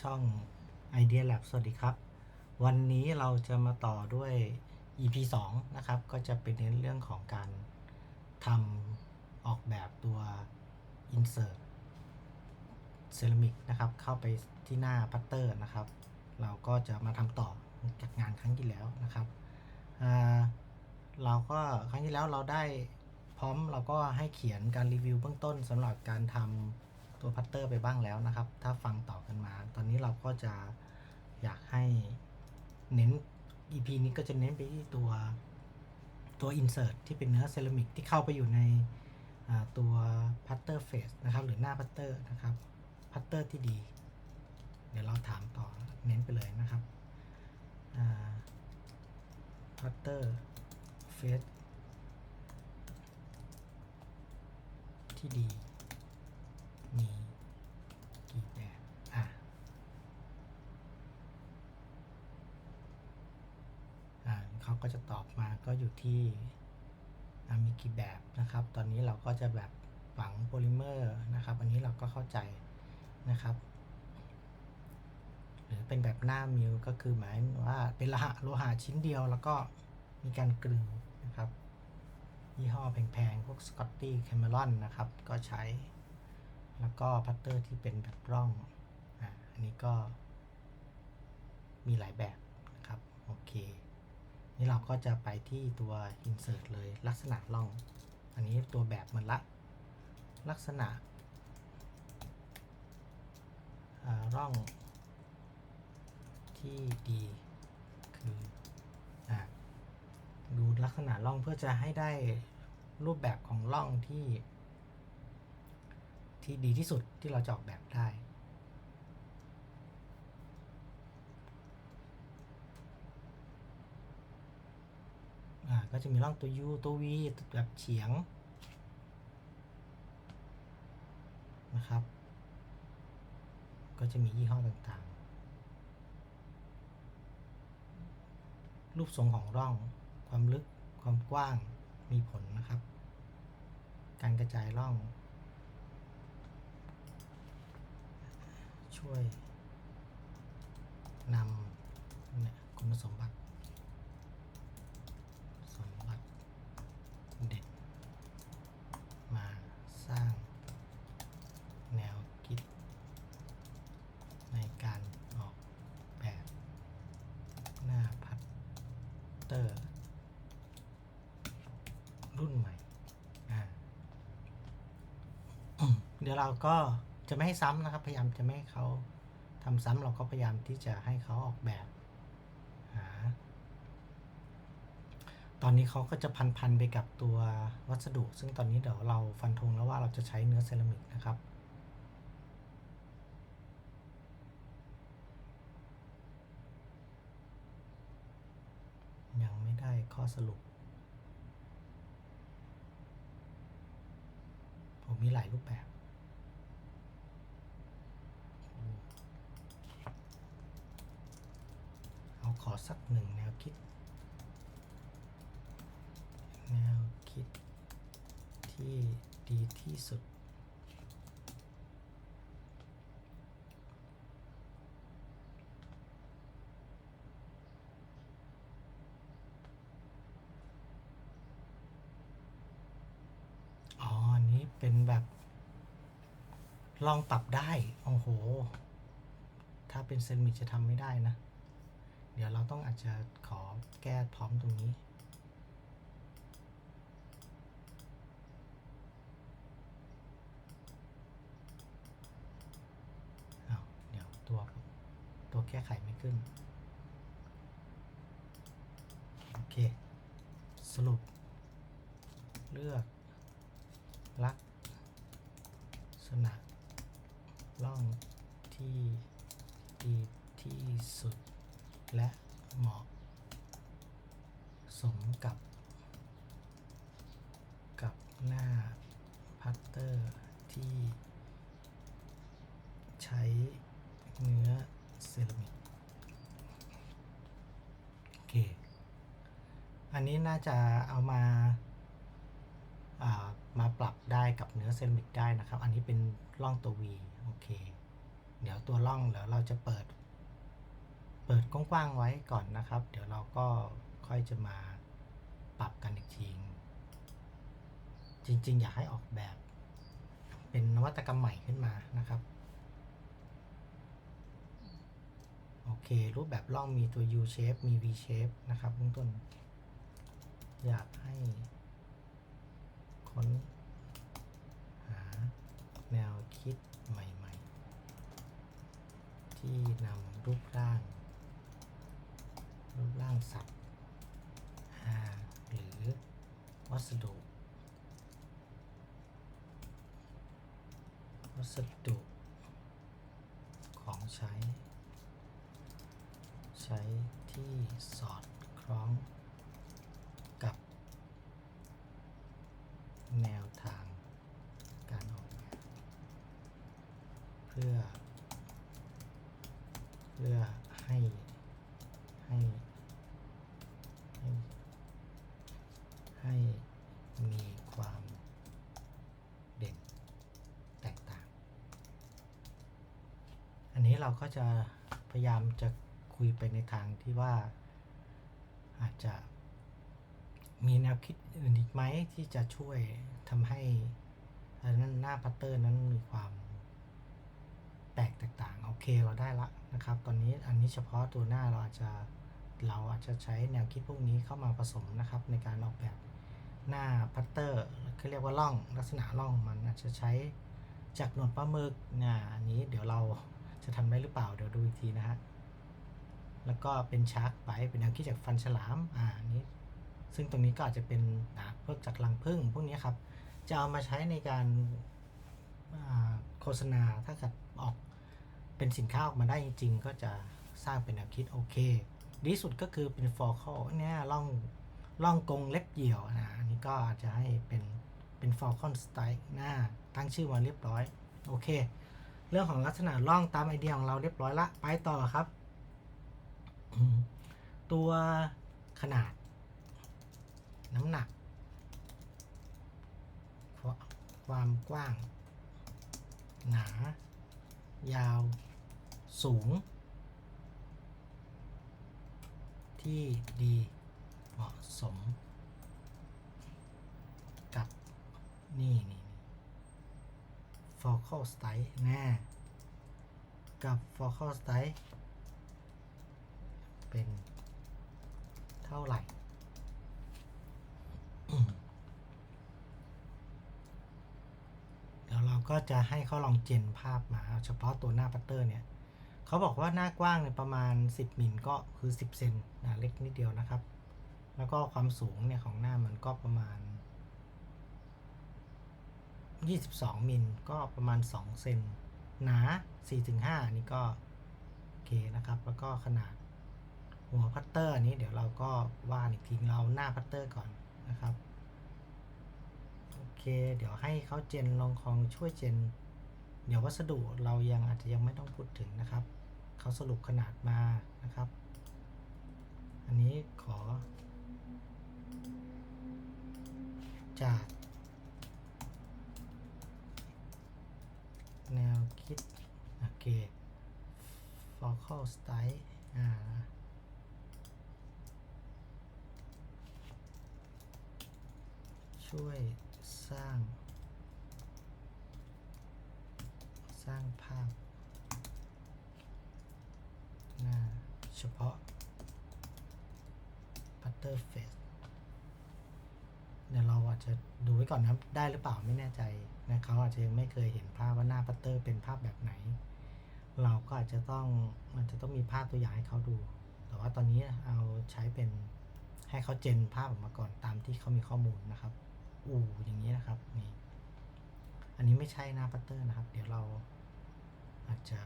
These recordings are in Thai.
ช่อง Idea Lab สวัสดีครับ วันนี้เราจะมาต่อด้วย EP 2 นะครับ ก็จะเป็นในเรื่องของการทำออกแบบตัว Insert เซรามิกนะครับ เข้าไปที่หน้าพัตเตอร์นะครับ เราก็จะมาทำต่อจากงานครั้งที่แล้วนะครับเราก็ครั้งที่แล้วเราได้พร้อมเราก็ให้เขียนการรีวิวเบื้องต้นสำหรับการทำ ตัวพัตเตอร์ไปบ้างแล้วนะครับ ถ้าฟังต่อกันมา ตอนนี้เราก็จะอยากให้เน้น EP นี้ก็จะเน้นไปที่ตัวตัว insert ที่เป็นเนื้อเซรามิกที่เข้าไปอยู่ในตัวพัตเตอร์เฟสนะครับ หรือหน้าพัตเตอร์นะครับพัตเตอร์ที่ดี เดี๋ยวเราถามต่อเน้นไปเลยนะครับพัตเตอร์เฟสที่ดี มีกี่แบบอะอ่าเขา ก็จะตอบมาก็อยู่ที่มีกี่แบบนะครับ ตอนนี้เราก็จะแบบฝังโพลิเมอร์นะครับ อันนี้เราก็เข้าใจนะครับ หรือเป็นแบบหน้ามิวก็คือหมายว่าเป็นโลหะโลหะชิ้นเดียวแล้วก็มีการกลึงนะครับ ยี่ห้อแพงๆ พวกสกอตตี้แคม e รอนนะครับ ก็ใช้ แล้วก็พัตเตอร์ที่เป็นแบบร่องอ,อันนี้ก็มีหลายแบบ นี่เราก็จะไปที่ตัว insert เลยลักษณะร่อง อันนี้ตัวแบบมันละลักษณะร่องที่ดีคืออดูลักษณะร่องเพื่อจะให้ได้รูปแบบของร่องที่ ที่ดีที่สุดที่เราจะออกแบบได้ อ่า ก็จะมีร่องตัว U ตัว V แบบเฉียงนะครับ ก็จะมียี่ห้อต่างๆ รูปทรงของร่อง ความลึก ความกว้าง มีผลนะครับ การกระจายร่อง ช่วยนำคุณสมบัติ สมบัติเด็ด มาสร้างแนวคิด ในการออกแบบหน้าพัตเตอร์ รุ่นใหม่อ่าอืม เดี๋ยวเราก็จะไม่ให้ซ้ำนะครับ พยายามจะไม่ให้เขาทำซ้ำเราก็พยายามที่จะให้เขาออกแบบหาตอนนี้เขาก็จะพันๆไปกับตัววัสดุ ซึ่งตอนนี้เดี๋ยวเราฟันธงแล้วว่าเราจะใช้เนื้อเซรามิกนะครับยังไม่ได้ข้อสรุป ผมมีหลายรูปแบบ อาขอสักหนึ่งแนวคิด แนวคิดที่ดีที่สุด อ๋อ อันนี้เป็นแบบ ลองปรับได้ โอ้โห ถ้าเป็นเซรามิจะทำไม่ได้นะ เดี๋ยวเราต้องอาจจะขอแก้พร้อมตรงนี้อ้าวเดี๋ยวตัวตัวแก้ไขไม่ขึ้น โอเค สรุป เลือกลักษณะร่องที่ดีที่สุด และเหมาะ สมกับ กับหน้าพัตเตอร์ที่ใช้เนื้อเซรามิกโอเค อันนี้น่าจะเอามาอามาปรับได้กับเนื้อเซรามิกได้นะครับ อันนี้เป็นร่องตัว V โอเค เดี๋ยวตัวร่องเดี๋ยวเราจะเปิด เปิดกว้างๆไว้ก่อนนะครับ เดี๋ยวเราก็ค่อยจะมาปรับกันอีกทีจริง ๆ อยากให้ออกแบบ เป็นนวัตกรรมใหม่ขึ้นมานะครับ โอเค รูปแบบร่องมีตัว U shape มี V shape นะครับเบื้องต้น อยากให้ค้นหาแนวคิดใหม่ ๆ ที่นำรูปร่าง รูปร่างสัตว์หาหรือวัสดุ วัสดุ ของใช้ ใช้ที่สอดคล้องกับ แนวทางการออกแบบ เพื่อ เพื่อให้ให้ให้ให้มีความเด่นแตกต่าง อันนี้ เราก็จะพยายามจะคุยไปในทางที่ว่า อาจจะมีแนวคิดอื่นอีกไหมที่จะช่วยทำให้นั้นหน้าพัตเตอร์นั้นมีความแตกต่างโอเคเราได้ละนะครับ ตอนนี้อันนี้เฉพาะตัวหน้าเราอาจจะเราอาจจะใช้แนวคิดพวกนี้เข้ามาผสมนะครับ ในการออกแบบหน้าพัตเตอร์คือเรียกว่าล่องลักษณะล่องของมันอาจจะใช้จากหนวดปลาหมึกนะอันนี้เดี๋ยวเรา จะทำได้หรือเปล่าเดี๋ยวดูอีกทีนะฮะ แล้วก็เป็นชาร์กไบเป็นแนวคิดจากฟันฉลาม อ่านี้ ซึ่งตรงนี้ก็อาจจะเป็นอ่าพวกจากลังพึ่งพวกนี้ครับ จะเอามาใช้ในการโฆษณาถ้าเกิดออกเป็นสินค้าออกมาได้จริงๆก็จะสร้างเป็นแนวคิดโอเค ดีสุดก็คือเป็นฟอร์คอลเนี่ยล่องล่องกงเล็บเหยี่ยวนะอันนี้ก็อาจจะให้เป็นเป็นฟอร์คอนสไตล์หน้าตั้งชื่อมาเรียบร้อย โอเค เรื่องของลักษณะล่องตามไอเดียของเราเรียบร้อยละไปต่อครับ ตัวขนาด น้ำหนัก ความกว้าง หนา ยาว สูง ที่ดีเหมาะสม กับนี่นี่ focal style แน่กับ focal style เป็นเท่าไหร่ เดี๋ยวเราก็จะให้เขาลองเจนภาพมาเอาเฉพาะตัวหน้าพัตเตอร์เนี่ยเขาบอกว่าหน้ากว้างเนี่ยประมาณ 10มิลก็คือ 10เซนนะเล็กนิดเดียวนะครับ แล้วก็ความสูงเนี่ยของหน้ามันก็ประมาณ 22 มิลก็ประมาณ 2 เซนหนา 4-5 นี่ก็โอเคนะครับ แล้วก็ขนาดหัวพัตเตอร์นี้เดี๋ยวเราก็วาดอีกทีเราหน้าพัตเตอร์ก่อนนะครับโอเค เดี๋ยวให้เขาเจนลองคองช่วยเจน เดี๋ยววัสดุเรายังอาจจะยังไม่ต้องพูดถึงนะครับ เขาสรุปขนาดมานะครับ อันนี้ขอ จาก คิด โอเค focal style อ่าช่วยสร้าง สร้างภาพหน้าเฉพาะ Butterface Face เดี๋ยวเรา อาจจะดูไว้ก่อนนะได้หรือเปล่าไม่แน่ใจนะเขาอาจจะยังไม่เคยเห็นภาพว่าหน้าปัตเตอร์เป็นภาพแบบไหน เราก็อาจจะต้องอาจจะต้องมีภาพตัวอย่างให้เขาดู แต่ว่าตอนนี้เอาใช้เป็นให้เขาเจนภาพออกมาก่อนตามที่เขามีข้อมูลนะครับ อูอย่างนี้นะครับนี่อันนี้ไม่ใช่หน้าปัตเตอร์นะครับ เดี๋ยวเราอาจจะ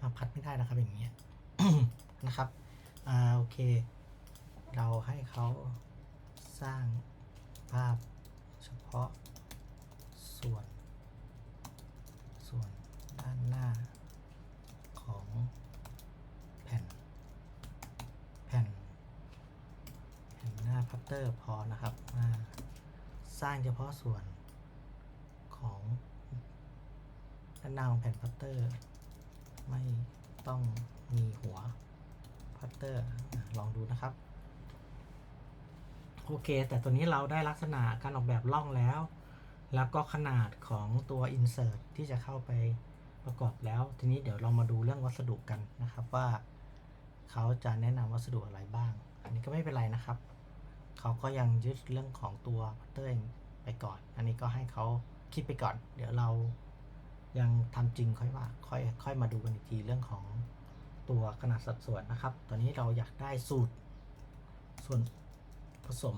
อะพัดไม่ได้นะครับอย่างเงี้ยนะครับอ่าโอเค เราให้เขา สร้างภาพเฉพาะส่วน ส่วนด้านหน้าของแผ่น แผ่น แผ่นหน้าพัตเตอร์พอนะครับอ่าสร้างเฉพาะส่วนของด้านหน้าของแผ่นพัตเตอร์ ไม่ต้องมีหัวพัตเตอร์ลองดูนะครับ โอเค แต่ตัวนี้เราได้ลักษณะการออกแบบร่องแล้ว แล้วก็ขนาดของตัว insert ที่จะเข้าไปประกอบแล้ว ทีนี้เดี๋ยวเรามาดูเรื่องวัสดุกันนะครับว่าเขาจะแนะนำวัสดุอะไรบ้าง อันนี้ก็ไม่เป็นไรนะครับ เขาก็ยังยึดเรื่องของตัวพัตเตอร์ไปก่อน อันนี้ก็ให้เขาคิดไปก่อน เดี๋ยวเรายังทำจริงค่อยว่าค่อยค่อยมาดูกันอีกทีเรื่องของตัวขนาดสัดส่วนนะครับ ตอนนี้เราอยากได้สูตรส่วน ผสม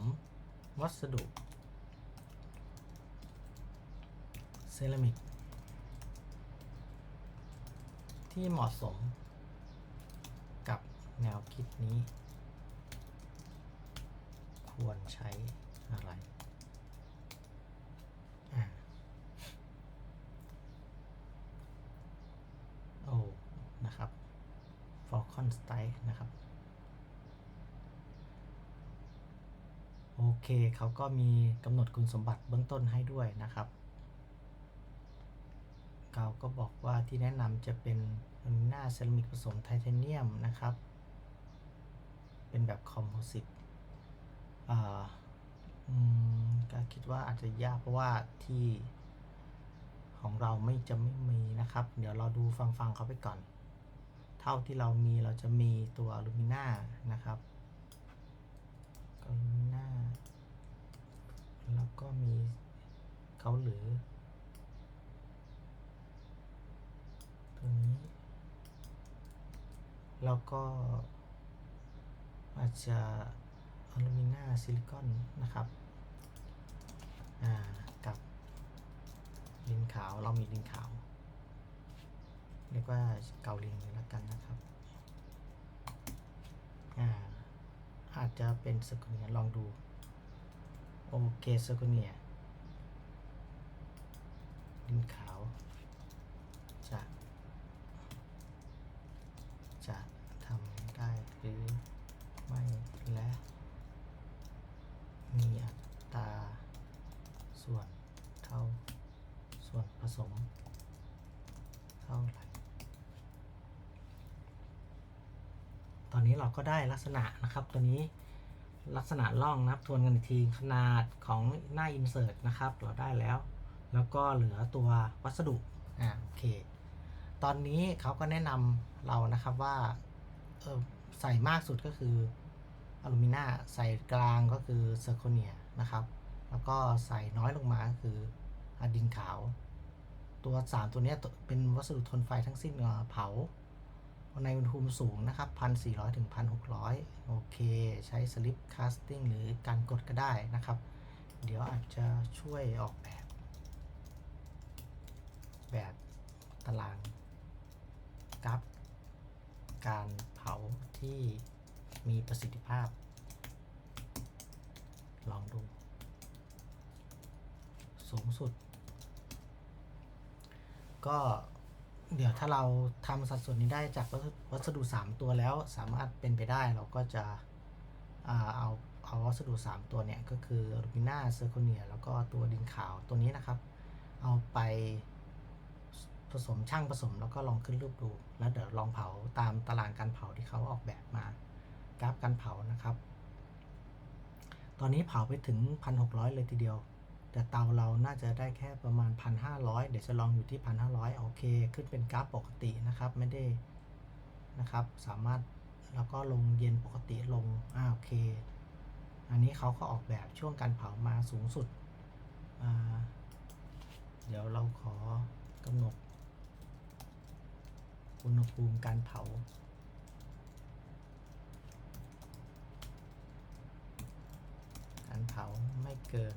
วัสดุเซรามิกที่เหมาะสมกับแนวคิดนี้ ควรใช้อะไรอ่าโอ้นะครับ Falcon Style นะครับ เคเขาก็มีกำหนดคุณสมบัติเบื้องต้นให้ด้วยนะครับเขาก็บอกว่าที่แนะนำจะเป็นอลูมิเนียมเซรามิกผสมไทเทเนียมนะครับ เป็นแบบคอมโพสิตอ่าอืมก็คิดว่าอาจจะยากเพราะว่าที่ของเราไม่จะไม่มีนะครับ เดี๋ยวเราดูฟังฟังเขาไปก่อน เท่าที่เรามีเราจะมีตัวอลูมิเนียมนะครับอลูมิ ก็มีเขาหรือตัวนี้ แล้วก็อาจจะอลูมิเนียมซิลิคอนนะครับอ่ากับลินขาวเรามีลินขาว เรียกว่าเกาลินเลยแล้วกันนะครับอ่าอาจจะเป็นสกุเนียลองดู โอเคสกุเนียลินขาวจะจะทำได้หรือไม่และมีอัตราส่วนเท่าส่วนผสมเท่าไหร่ตอนนี้เราก็ได้ลักษณะนะครับตัวนี้ ลักษณะล่องนะครับ ทวนกันอีกทีขนาดของหน้า insert นะครับ เราได้แล้ว แล้วก็เหลือตัววัสดุอ่าโอเค ตอนนี้เขาก็แนะนำเรานะครับว่าเออใส่มากสุดก็คืออลูมิเนียมใส่กลางก็คือเซอร์โคเนียนะครับ แล้วก็ใส่น้อยลงมาก็คืออะดินขาว ตัว 3 ตัวนี้เป็นวัสดุทนไฟทั้งสิ้นเผา ในอุณหภูมิสูงนะครับ 1,400 ถึง 1,600 โอเค ใช้สลิปคาสติ้งหรือการกดก็ได้นะครับ เดี๋ยวอาจจะช่วยออกแบบ แบบตารางกราฟการเผาที่มีประสิทธิภาพ ลองดู สูงสุด ก็ เดี๋ยวถ้าเราทำสัดส่วนนี้ได้จากวัสวัสดุ 3 ตัวแล้วสามารถเป็นไปได้เราก็จะเอาเอาวัสดุ 3 ตัวเนี่ยก็คืออลูมินียมเซอร์โคเนียแล้วก็ตัวดินขาวตัวนี้นะครับ เอาไปผสมช่างผสมแล้วก็ลองขึ้นรูปดู แล้วเดี๋ยวลองเผาตามตารางการเผาที่เขาออกแบบมากราฟการเผานะครับ ตอนนี้เผาไปถึง 1,600 เลยทีเดียว แต่เตาเราน่าจะได้แค่ประมาณ 1,500 เดี๋ยวจะลองอยู่ที่ 1,500 โอเค ขึ้นเป็นกราฟปกตินะครับ ไม่ได้นะครับ สามารถแล้วก็ลงเย็นปกติลงอ่าโอเค อันนี้เขาก็ออกแบบช่วงการเผามาสูงสุด เดี๋ยวเราขอกำหนด อุณหภูมิการเผาการเผาไม่เกิน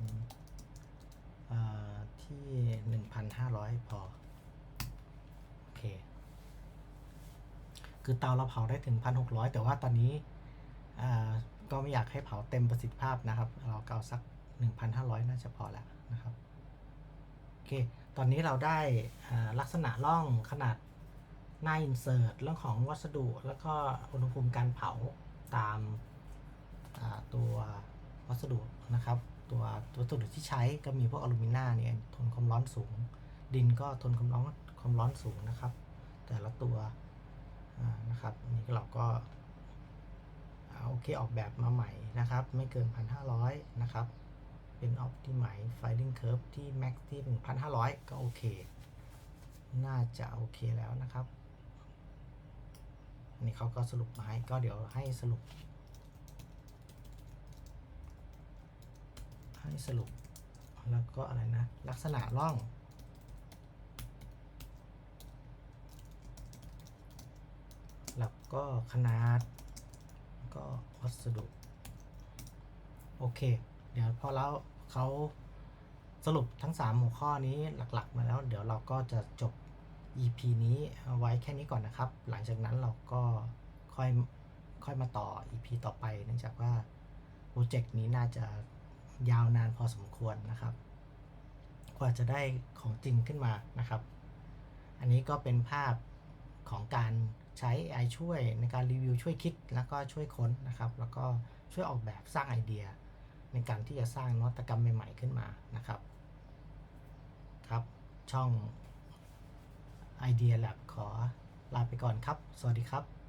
ที่ 1,500 พอ โอเค คือเตาเราเผาได้ถึง 1,600 แต่ว่าตอนนี้ก็ไม่อยากให้เผาเต็มประสิทธิภาพนะครับ เราเกาสัก 1,500 น่าจะพอแล้วนะครับ โอเค ตอนนี้เราได้ลักษณะร่องขนาดหน้าอินเสิร์ตเรื่องของวัสดุแล้วก็อุณหภูมิการเผาตามาตัววัสดุนะครับ ตัววัสดุที่ใช้ก็มีพวกอลูมิเนียมเนี่ยทนความร้อนสูง ดินก็ทนความร้อนความร้อนสูงนะครับ แต่ละตัวนะครับนนี้เราก็อ่าโอเคออกแบบมาใหม่นะครับ ไม่เกิน 1,500 นะครับ เป็น Optimize Firing Curve ที่ Max ที่ 1,500 ก็โอเค น่าจะโอเคแล้วนะครับนนี้เขาก็สรุปมาให้ก็เดี๋ยวให้สรุป ให้สรุป แล้วก็อะไรนะ ลักษณะร่องแล้วก็ขนาด ก็วัสดุ โอเค เดี๋ยวพอแล้วเขาสรุปทั้ง 3 หัวข้อนี้หลักๆ มาแล้ว เดี๋ยวเราก็จะจบ EP นี้ไว้แค่นี้ก่อนนะครับ หลังจากนั้นเราก็ค่อยค่อยมาต่อ EP ต่อไป เนื่องจากว่าโปรเจกต์นี้น่าจะ ยาวนานพอสมควรนะครับ กว่าจะได้ของจริงขึ้นมานะครับ อันนี้ก็เป็นภาพของการใช้ AI ช่วยในการรีวิวช่วยคิดแล้วก็ช่วยค้นนะครับ แล้วก็ช่วยออกแบบสร้างไอเดีย ในการที่จะสร้างนวัตกรรมใหม่ ๆ ขึ้นมานะครับ ครับช่อง Idea Lab ขอลาไปก่อนครับ สวัสดีครับ